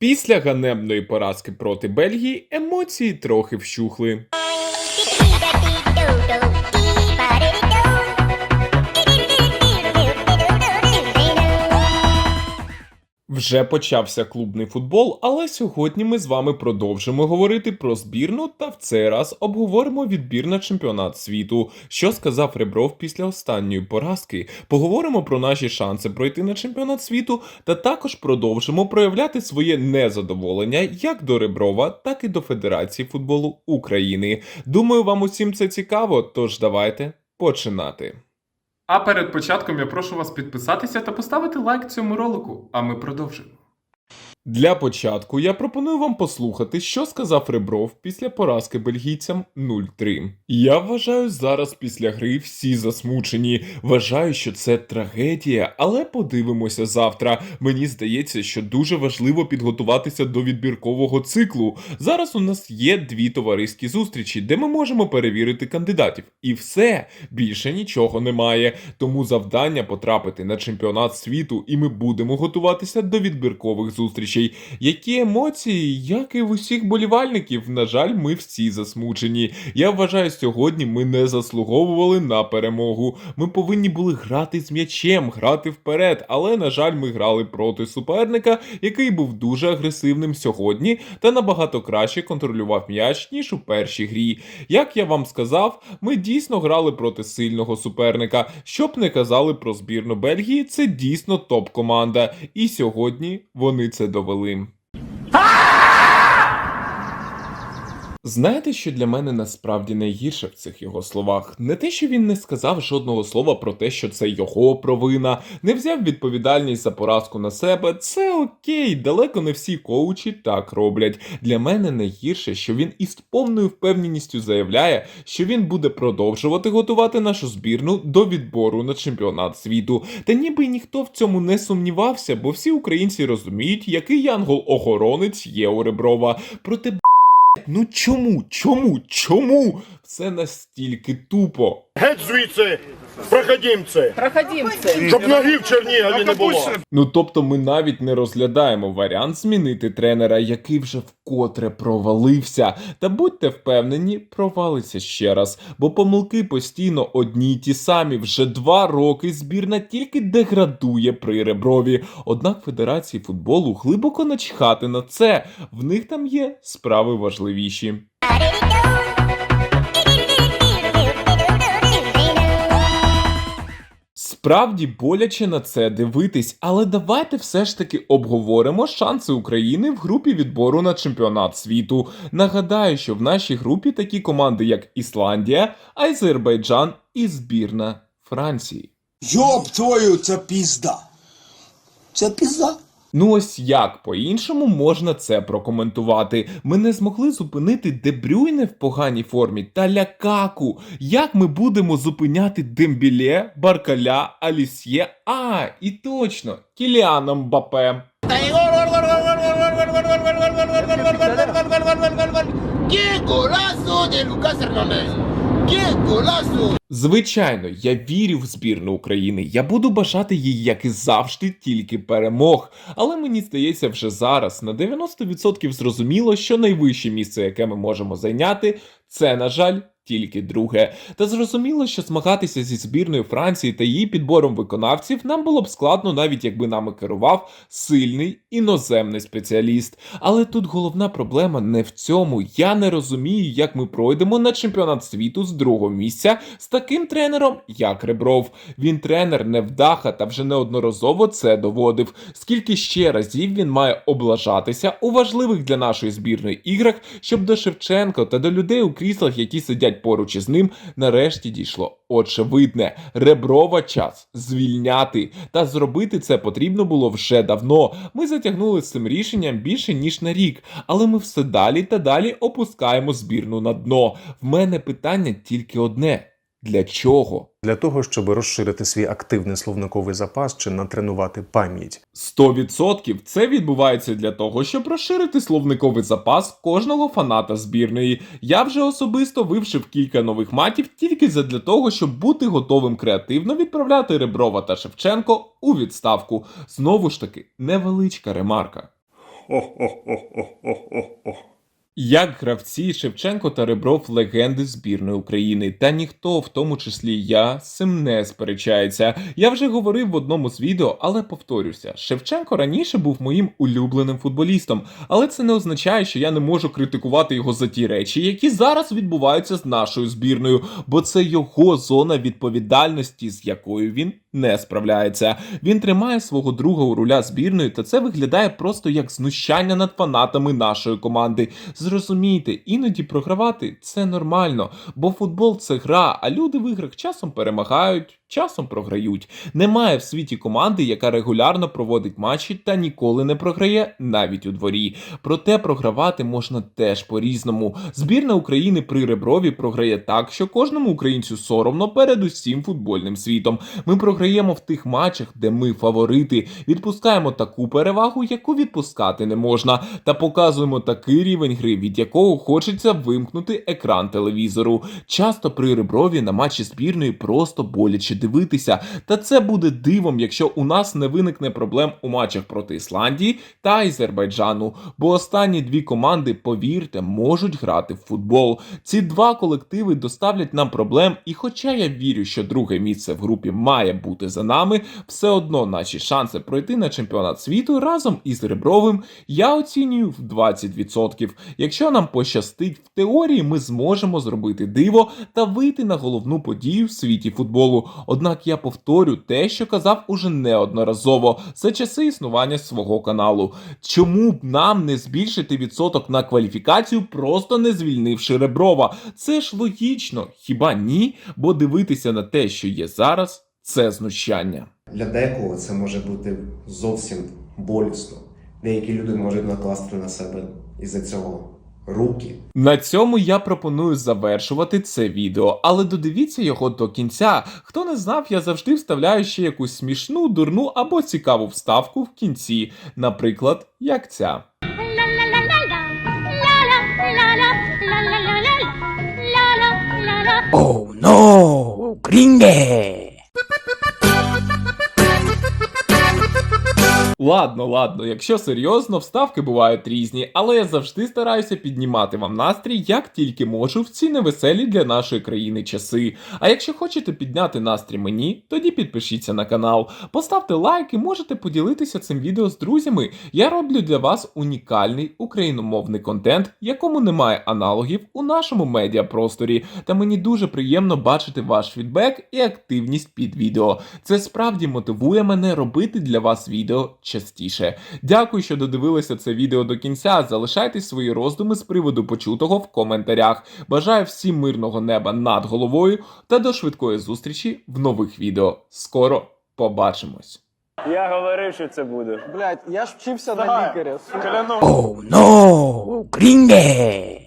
Після ганебної поразки проти Бельгії емоції трохи вщухли. Вже почався клубний футбол, але сьогодні ми з вами продовжимо говорити про збірну та в цей раз обговоримо відбір на чемпіонат світу. Що сказав Ребров після останньої поразки? Поговоримо про наші шанси пройти на чемпіонат світу, та також продовжимо проявляти своє незадоволення як до Реброва, так і до Федерації футболу України. Думаю, вам усім це цікаво, тож давайте починати. А перед початком я прошу вас підписатися та поставити лайк цьому ролику, а ми продовжимо. Для початку я пропоную вам послухати, що сказав Ребров після поразки бельгійцям 0-3. Я вважаю, зараз після гри всі засмучені. Вважаю, що це трагедія, але подивимося завтра. Мені здається, що дуже важливо підготуватися до відбіркового циклу. Зараз у нас є дві товариські зустрічі, де ми можемо перевірити кандидатів. І все більше нічого немає. Тому завдання потрапити на чемпіонат світу, і ми будемо готуватися до відбіркових зустрічей. Які емоції, як і в усіх болівальників, на жаль, ми всі засмучені. Я вважаю, сьогодні ми не заслуговували на перемогу. Ми повинні були грати з м'ячем, грати вперед, але, на жаль, ми грали проти суперника, який був дуже агресивним сьогодні та набагато краще контролював м'яч, ніж у першій грі. Як я вам сказав, ми дійсно грали проти сильного суперника. Щоб не казали про збірну Бельгії, це дійсно топ-команда. І сьогодні вони це довели довели Знаєте, що для мене насправді найгірше в цих його словах? Не те, що він не сказав жодного слова про те, що це його провина, не взяв відповідальність за поразку на себе. Це окей, далеко не всі коучі так роблять. Для мене найгірше, що він із повною впевненістю заявляє, що він буде продовжувати готувати нашу збірну до відбору на чемпіонат світу. Та ніби ніхто в цьому не сумнівався, бо всі українці розуміють, який янгол-охоронець є у Реброва. Проте Ну чому? Чому? Чому? Все настільки тупо. Геть звідси, проходімці, Проходимцы. щоб ноги в Чернігові не було. Ну тобто ми навіть не розглядаємо варіант змінити тренера, який вже вкотре провалився. Та будьте впевнені, провалиться ще раз, бо помилки постійно одні й ті самі. Вже два роки збірна тільки деградує при реброві. Однак Федерації футболу глибоко начхати на це. В них там є справи важливіші. Справді боляче на це дивитись, але давайте все ж таки обговоримо шанси України в групі відбору на чемпіонат світу. Нагадаю, що в нашій групі такі команди, як Ісландія, Азербайджан і збірна Франції. Йоб твою, це пізда. Це пізда. Ну ось як по-іншому можна це прокоментувати. Ми не змогли зупинити Дебрюйне в поганій формі та лякаку. Як ми будемо зупиняти Дембіле, Баркаля, Алісьє? А, і точно, Кіліана Мбапе. ¡Qué golazo de Lucas! Звичайно, я вірю в збірну України. Я буду бажати їй, як і завжди, тільки перемог. Але мені здається, вже зараз на 90% зрозуміло, що найвище місце, яке ми можемо зайняти, це, на жаль, тільки друге. Та зрозуміло, що змагатися зі збірною Франції та її підбором виконавців нам було б складно, навіть якби нами керував сильний іноземний спеціаліст. Але тут головна проблема не в цьому. Я не розумію, як ми пройдемо на чемпіонат світу з другого місця з таким тренером, як Ребров. Він тренер невдаха та вже неодноразово це доводив. Скільки ще разів він має облажатися у важливих для нашої збірної іграх, щоб до Шевченко та до людей у кріслах, які сидять поруч із ним, нарешті дійшло очевидне. Реброва час звільняти. Та зробити це потрібно було вже давно. Ми затягнули з цим рішенням більше ніж на рік, але ми все далі та далі опускаємо збірну на дно. В мене питання тільки одне: для чого? для того, щоб розширити свій активний словниковий запас чи натренувати пам'ять. 100% це відбувається для того, щоб розширити словниковий запас кожного фаната збірної. Я вже особисто вивчив кілька нових матів тільки задля того, щоб бути готовим креативно відправляти Реброва та Шевченко у відставку. Знову ж таки, невеличка ремарка. Як гравці Шевченко та Ребров легенди збірної України, та ніхто, в тому числі я, з цим не сперечається. Я вже говорив в одному з відео, але повторюся: Шевченко раніше був моїм улюбленим футболістом, але це не означає, що я не можу критикувати його за ті речі, які зараз відбуваються з нашою збірною, бо це його зона відповідальності, з якою він не справляється. Він тримає свого друга у руля збірної, та це виглядає просто як знущання над фанатами нашої команди. Зрозумійте, іноді програвати це нормально, бо футбол це гра, а люди в іграх часом перемагають. Часом програють. Немає в світі команди, яка регулярно проводить матчі та ніколи не програє навіть у дворі. Проте програвати можна теж по-різному. Збірна України при Реброві програє так, що кожному українцю соромно перед усім футбольним світом. Ми програємо в тих матчах, де ми фаворити, відпускаємо таку перевагу, яку відпускати не можна, та показуємо такий рівень гри, від якого хочеться вимкнути екран телевізору. Часто при Реброві на матчі збірної просто боляче дивитися. Та це буде дивом, якщо у нас не виникне проблем у матчах проти Ісландії та Азербайджану. Бо останні дві команди, повірте, можуть грати в футбол. Ці два колективи доставлять нам проблем, і хоча я вірю, що друге місце в групі має бути за нами, все одно наші шанси пройти на чемпіонат світу разом із Ребровим я оцінюю в 20%. Якщо нам пощастить в теорії, ми зможемо зробити диво та вийти на головну подію в світі футболу. Однак я повторю те, що казав уже неодноразово за часи існування свого каналу. Чому б нам не збільшити відсоток на кваліфікацію, просто не звільнивши Реброва? Це ж логічно, хіба ні? Бо дивитися на те, що є зараз, це знущання. Для декого це може бути зовсім болісно. Деякі люди можуть накласти на себе із-за цього руки. На цьому я пропоную завершувати це відео, але додивіться його до кінця. Хто не знав, я завжди вставляю ще якусь смішну, дурну або цікаву вставку в кінці, наприклад, як ця. La la la Ладно, ладно, якщо серйозно, вставки бувають різні, але я завжди стараюся піднімати вам настрій як тільки можу в ці невеселі для нашої країни часи. А якщо хочете підняти настрій мені, тоді підпишіться на канал, поставте лайк і можете поділитися цим відео з друзями. Я роблю для вас унікальний україномовний контент, якому немає аналогів у нашому медіапросторі. Та мені дуже приємно бачити ваш фідбек і активність під відео. Це справді мотивує мене робити для вас відео частіше. Дякую, що додивилися це відео до кінця. Залишайте свої роздуми з приводу почутого в коментарях. Бажаю всім мирного неба над головою та до швидкої зустрічі в нових відео. Скоро побачимось. Я говорив, що це буде. Блять, я ж вчився на лікаря. Кляну. Oh no, gringue.